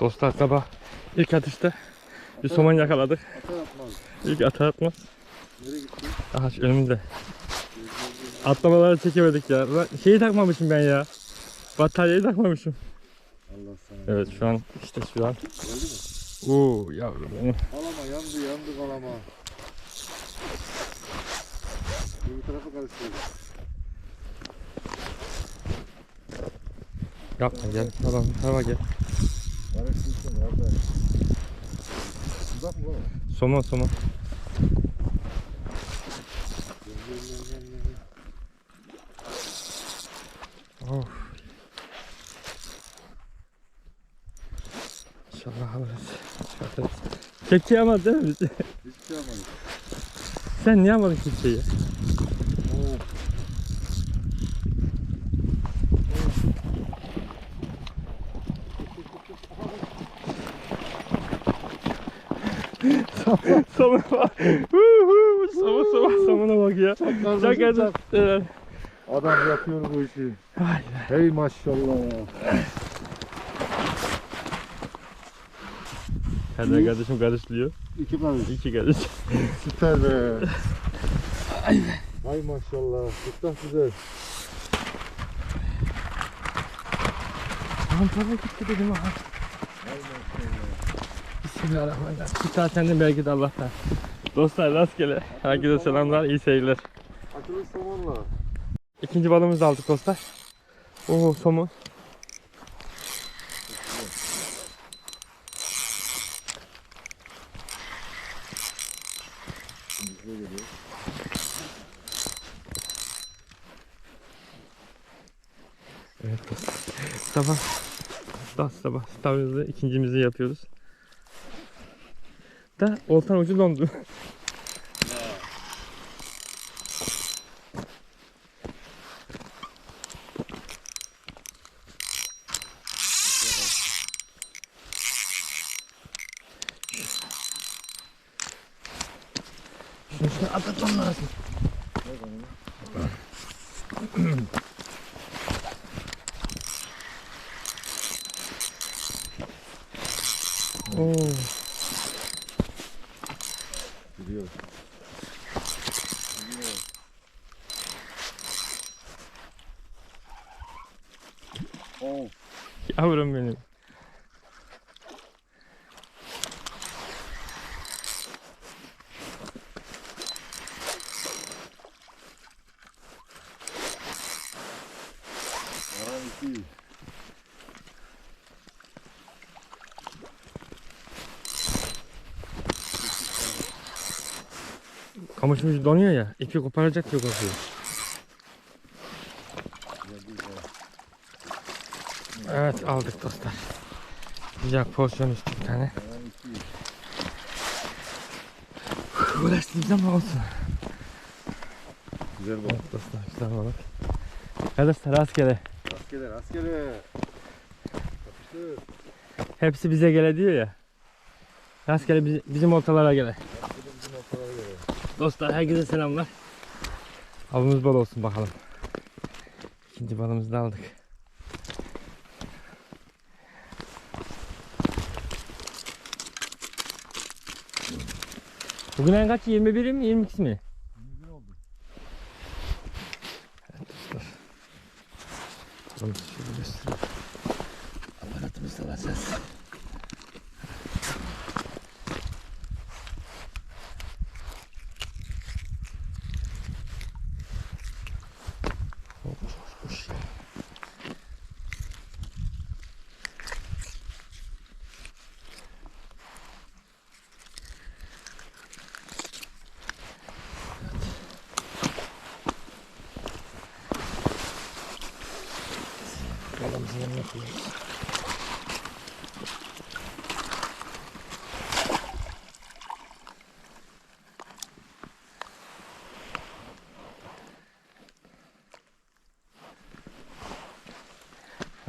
Dostlar sabah ilk atışta bir somon yakaladık. İlk ata atmaz. Aha şu önümde. Atlamaları çekemedik ya. Lan Şeyi takmamışım ben ya. Bataryayı takmamışım. Allah sana. Evet şu an işte şu an. Oo yavrum benim. Kalama yandı yandı kalama. Bir tarafa karıştırdı. Yapma gel. Tamam tamam gel. Uzak mı gel gel gel. Of. İnşallah alırız. Çıkartırız. Kepçeyi almadın değil mi bizi? Hiçbir şey yapmadık. Sen niye almadın kepçeyi? Ya. Hadi. çak. Evet. Adam yapıyor bu işi. Ay, Hey maşallah ya. Hadi kardeşim karışlıyor. İki karış. İki kardeş. Süper be. Ay maşallah. Çok da güzel. Antara gitti dedim maşallah. Bismillahirrahmanirrahim. Bir saat senden belki de Allah'tan. Dostlar rastgele. Herkese selamlar, iyi seyirler. Açılış somonla. İkinci balığımızı aldık dostlar. Oo somon. Evet dostlar. Sabah sabah sabah ikincimizi yapıyoruz. Da oltan ucu dondu. Yavrum benim. Ucu donuyor ya. ipi koparacak diye korkuyor. Geldi yukarı. Evet aldık dostlar. Güzel porsiyon üstü bir tane. Uğraştınız ama olsun. Güzel bak. Evet dostlar güzel balık. Arkadaşlar rastgele. Rastgele rastgele. Kapıştır. Hepsi bize gele diyor ya. Rastgele biz- bizim oltalara gele. Bizim ortalara göre. Dostlar herkese selamlar. Avımız bol olsun bakalım. İkinci balımızı da aldık. Bugün en kaç? 21 mi 22 mi? Güzel oldu. Bakalım şöyle göstereyim. Aparatımız da var ses.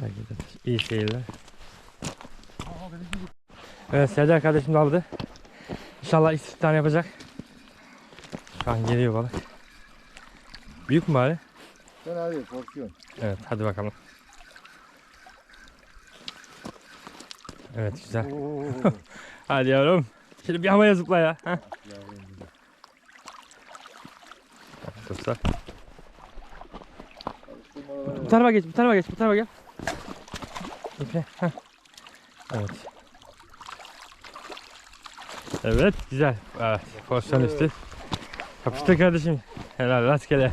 Herkese iyi seyirler. Evet Serdar kardeşim de aldı. İnşallah istihdam yapacak. Şu an geliyor balık. Büyük mü bari? Sen hadi korkuyorsun. Evet hadi bakalım. Evet güzel. Hadi yavrum. Şimdi bir havaya zıpla ya. Heh. Dostlar. Bu tarafa geç, bu tarafa geç, bu tarafa gel. İpe. heh. Evet. Evet, güzel. Evet, pozisyon üstü. Yapıştır kardeşim. Helal, rastgele.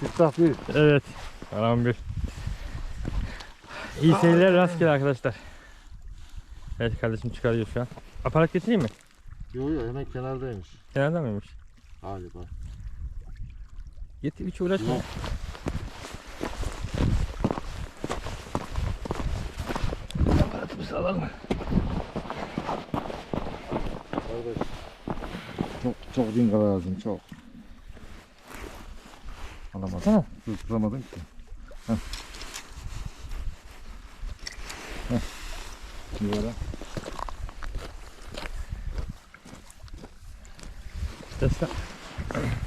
Siftah bir. Evet. Aram bir. İyi seyirler, rastgele arkadaşlar. Evet kardeşim çıkarıyor şu an. Aparat getireyim mi? Yok yok hemen kenardaymış. Kenarda mıymış? Galiba. Getir, hiç uğraşma. Yok. Alalım. Kardeş. Çok çok dinga lazım çok. Alamadım. Sana. Tutamadım ki. Heh. Heh. Böyle. Destek.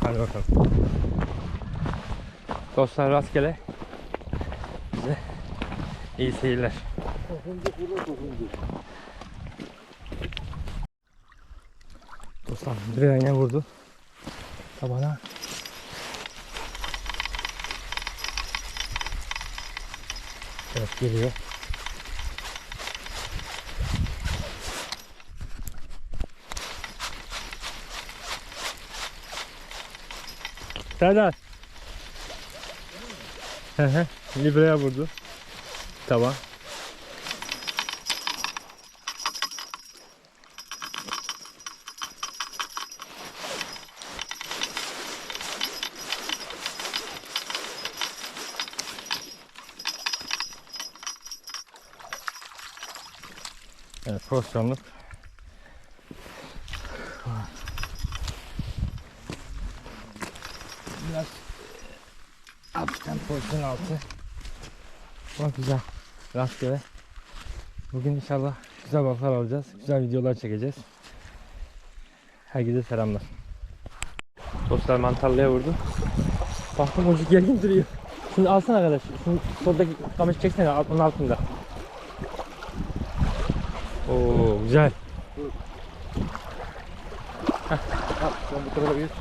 Hadi bakalım. Dostlar rastgele. Bize iyi seyirler. Dokundu burada dokundu. Dostlar direğe yine vurdu. Tabana. Evet geliyor. Serdar. Hı hı. Libreye vurdu. Taban. Evet pozisyonluk. Biraz hafiften pozisyon altı. Ama güzel. Rastgele. Bugün inşallah güzel balıklar alacağız. Güzel videolar çekeceğiz. Herkese selamlar. Dostlar mantarlıya vurdu. Baktım ucu gergin duruyor. Şunu alsana arkadaş. Şunu soldaki kamışı çeksene onun altında. Oo güzel. Al sen bu tarafa geç.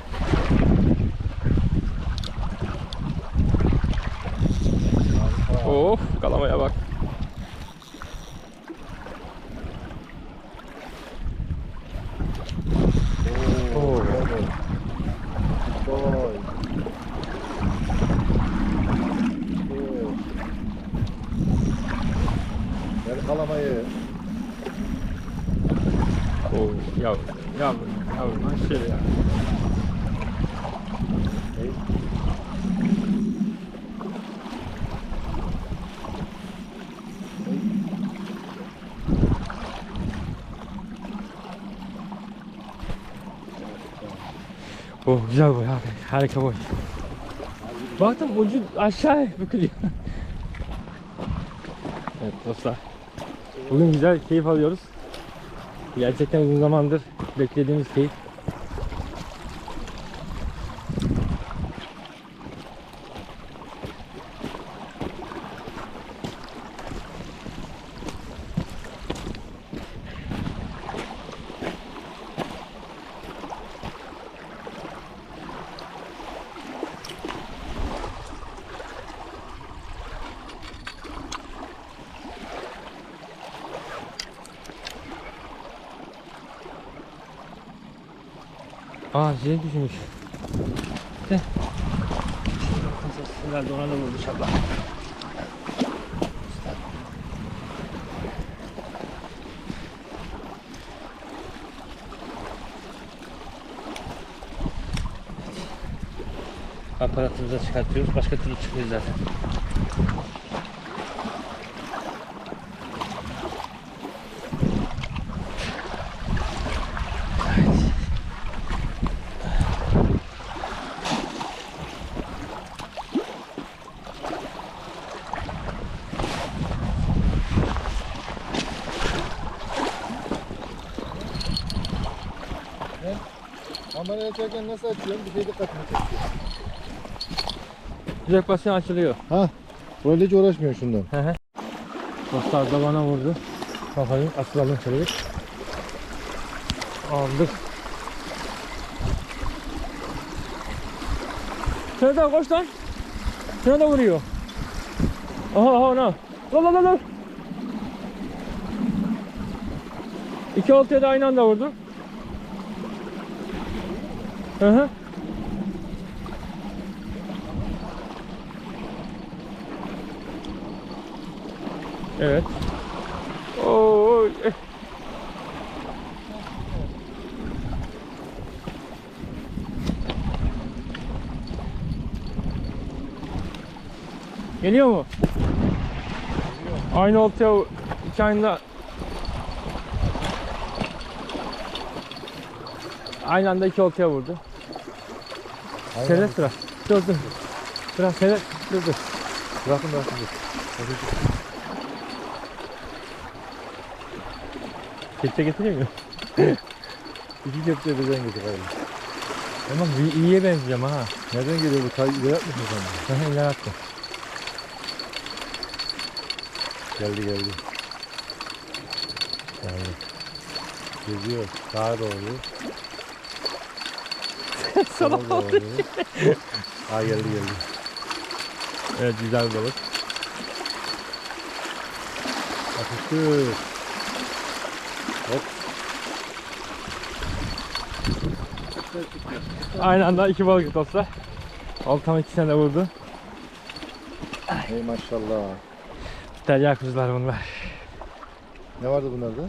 Of kalamaya bak. Oo. Vay. Gel kalamayı. Oo yavrum yavrum yavrum aşırı ya. Oh güzel boy abi. Harika boy. Baktım ucu aşağı bükülüyor. evet dostlar. Bugün güzel keyif alıyoruz. Gerçekten uzun zamandır beklediğimiz keyif. Şey düşmüş. De. Herhalde ona da vurmuş abla. Aparatımıza çıkartıyoruz. Başka türlü çıkıyor zaten. Kamerayı çekerken nasıl açıyorsun? Bir şey dikkatimi çekiyor. Direkt basın açılıyor. Ha. Böyle hiç uğraşmıyor şundan. Hı hı. Dostlar da bana vurdu. Kafayı atlayalım şöyle bir. Aldık. Daha koş lan. Şuna da vuruyor. Aha aha ona. Lan lan lan lan. İki oltaya da aynı anda vurdu. Hı hı. Evet. Oo. eh. Geliyor mu? Aynı oltaya iki aynı Aynı anda iki oltaya vurdu. Seyret sıra. Dur dur. Sıra seyret. Dur dur. Bırakın bırakın. dur. Kepçe getireyim mi? İki kepçe birden getir hayır. Tamam iyi- iyiye benziyorum ha. Nereden geliyor bu? Tay ileri atmışsın sen. Sana ileri attım. Geldi geldi. Geldi. Geziyor. Sağa doğru. Sola doğru. Ha geldi geldi. Evet güzel bir balık. Atıştır. Hop. Aynı anda iki balık dostlar. Oltam ikisine de vurdu. Hey maşallah. Derya kuzular bunlar. Ne vardı bunlarda?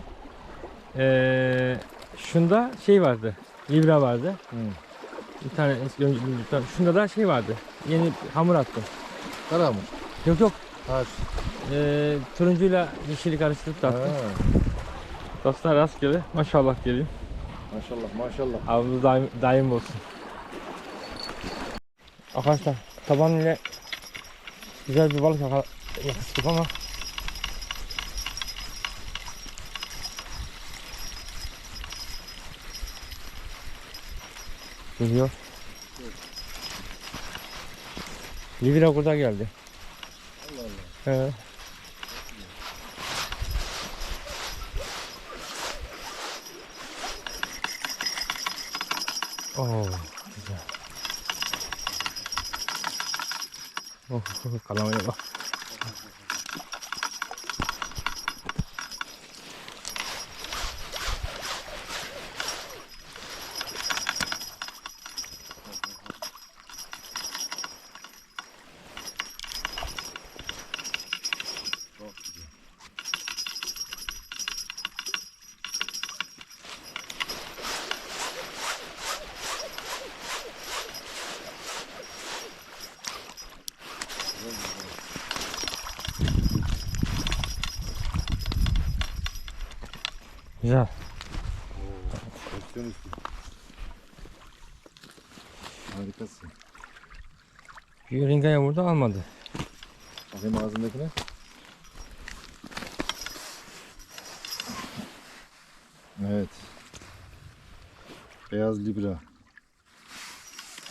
Ee, şunda şey vardı. Libra vardı. Hı. Bir tane eski önce bir tane. Şunda da şey vardı. Yeni hamur attım. Kara mı? Yok yok. Ha. Ee, turuncuyla yeşili karıştırıp da attım. Dostlar rastgele. Maşallah diyelim. Maşallah maşallah. Avımız daim, daim olsun. Arkadaşlar taban ile güzel bir balık yaka- yakıştık ama Geliyor. Livira burada geldi. Allah Allah. He. Oo, güzel. Oh, kalamaya bak. Çok güzel. Güzel. Oo, Pozisyon üstü. Harikasın. Bir ringaya vurdu almadı. Bakayım ağzındakine. Evet. Beyaz libra.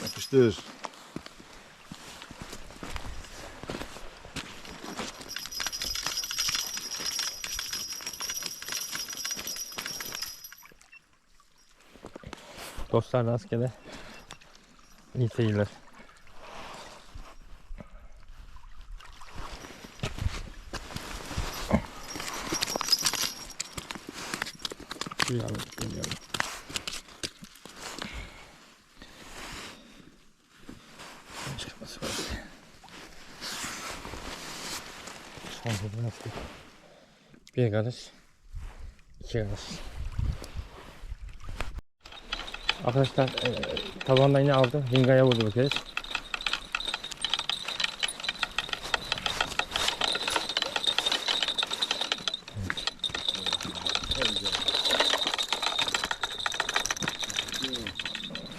Yapıştır. Dostlar rastgele. İyi seyirler. Geliyorum, geliyorum. Çıkması var. Şanslı nasıl? Bir karış. iki karış. Arkadaşlar e, tabandan yine aldı. Ringaya vurdu bu kez.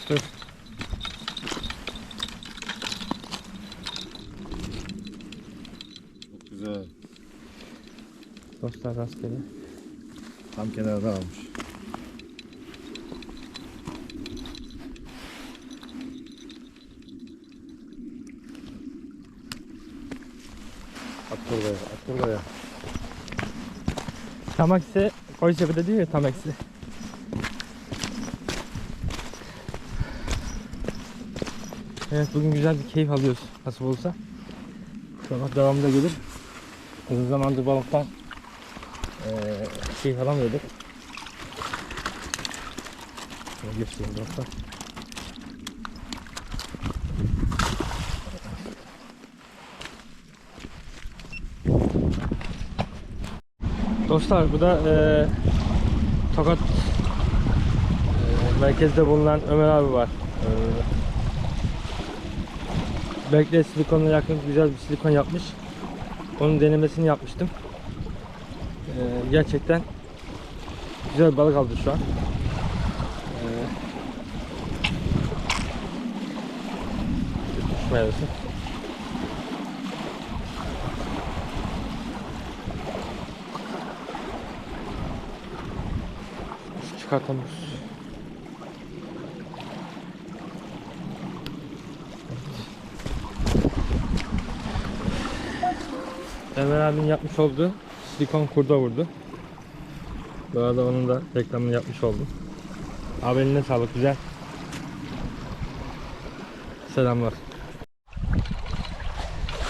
Dur. Çok güzel. Dostlar rastgele. Tam kenarda almış. Tamaksi Koysepe'de diyor ya Tamaksi. Evet bugün güzel bir keyif alıyoruz nasip olsa. İnşallah devamında gelir. Uzun zamandır balıktan eee keyif alamıyorduk. Şöyle göstereyim dostlar. Dostlar bu da eee Tokat eee, merkezde bulunan Ömer abi var. Eee Bekle silikonla yakın güzel bir silikon yapmış. Onun denemesini yapmıştım. Eee, gerçekten güzel balık aldı şu an. Eee düşmeyesin. Çıkartamıyoruz. Ömer abinin yapmış olduğu silikon kurda vurdu. Bu arada onun da reklamını yapmış oldum. Abi eline sağlık güzel. Selamlar.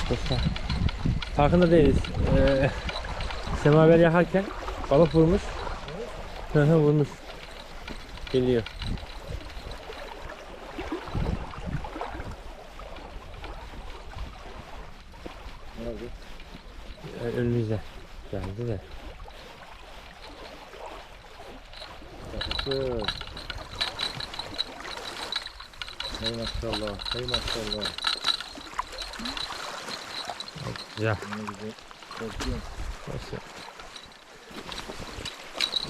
Dostlar. Farkında değiliz. Ee, semaver yakarken balık vurmuş. Hı vurmuş. Geliyor. Nerede? Ee, önümüzde. Geldi de. Yapıştır. Hey maşallah. Hey maşallah. Güzel. Ne güzel. Korkuyorum. Nasıl?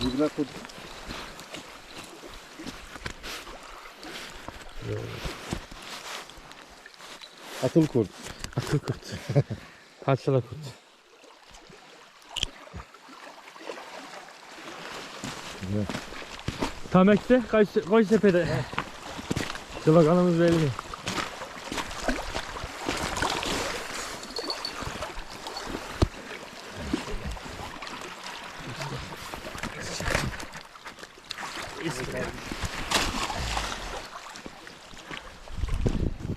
Yıbra kut. Atıl kurt. Akıl kurt. Parçala kurt. Güzel. Tam ekte koy, koy sepete. Sloganımız belli.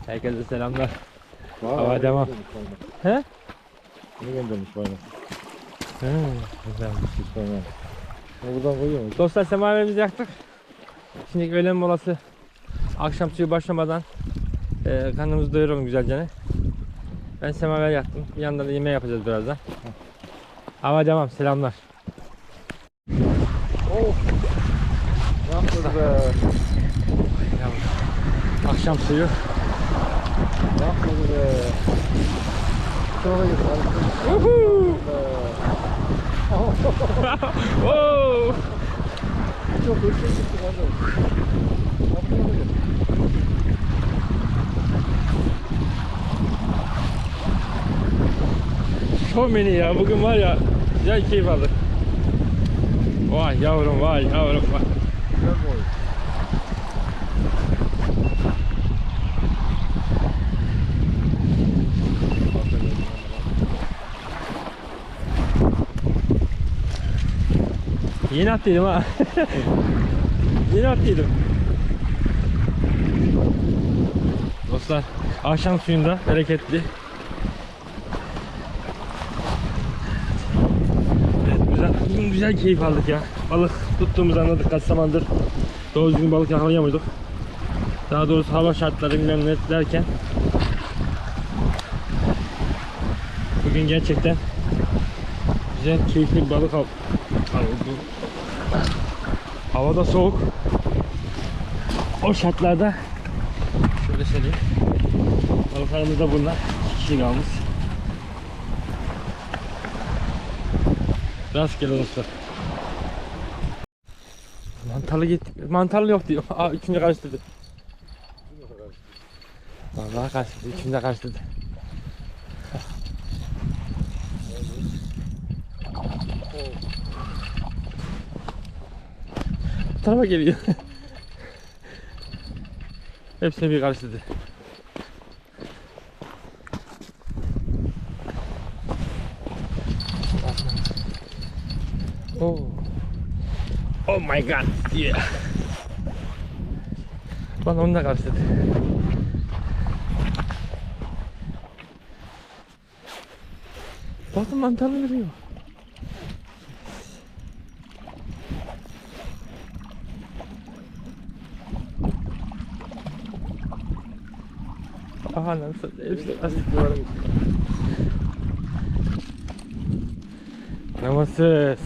Herkese selamlar. Vay, Hava ne devam. He? Ne göndermiş bana? Hı, güzel. Tamam. Bunu buradan koyuyor musun? Dostlar semaverimizi yaktık. Şimdi öğlen molası akşam suyu başlamadan e, karnımızı doyuralım güzelce. Ben semaver yaktım. Bir yandan da yemeği yapacağız birazdan. Hava devam. Selamlar. Of. Ne yaptın be? Akşam suyu. Ne yaptın be? Sonra git. Woohoo! Whoa! Çok hızlı mı? Show many ya. Bugün var ya güzel keyif aldık. Vay yavrum vay yavrum vay. Güzel boy. Yeni attıydım ha. Yeni attıydım. Dostlar akşam suyunda bereketli. Evet, güzel, bugün güzel keyif aldık ya. Balık tuttuğumuzu anladık kaç zamandır. Doğru düzgün balık yakalayamıyorduk. Daha doğrusu hava şartları bilmem ne derken. Bugün gerçekten güzel keyifli balık al aldım. Hava da soğuk. O şartlarda şöyle söyleyeyim. Balıklarımız da bunlar. İki kişi kalmış. Rastgele dostlar. Mantarlı git. Mantarlı yok diyor. Aa üçüncü karıştırdı. Vallahi karıştırdı. Üçüncü karıştırdı. Tarafa geliyor. Hepsini bir karıştırdı. Oo. Oh my god. Yeah. Bana onu da karşıladı. Bakın mantarlı veriyor. Aha lan hepsi asıl. Namussuz.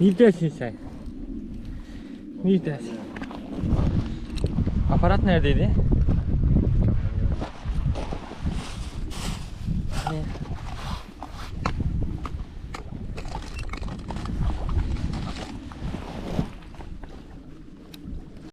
Neredesin sen? Neredesin? Aparat neredeydi?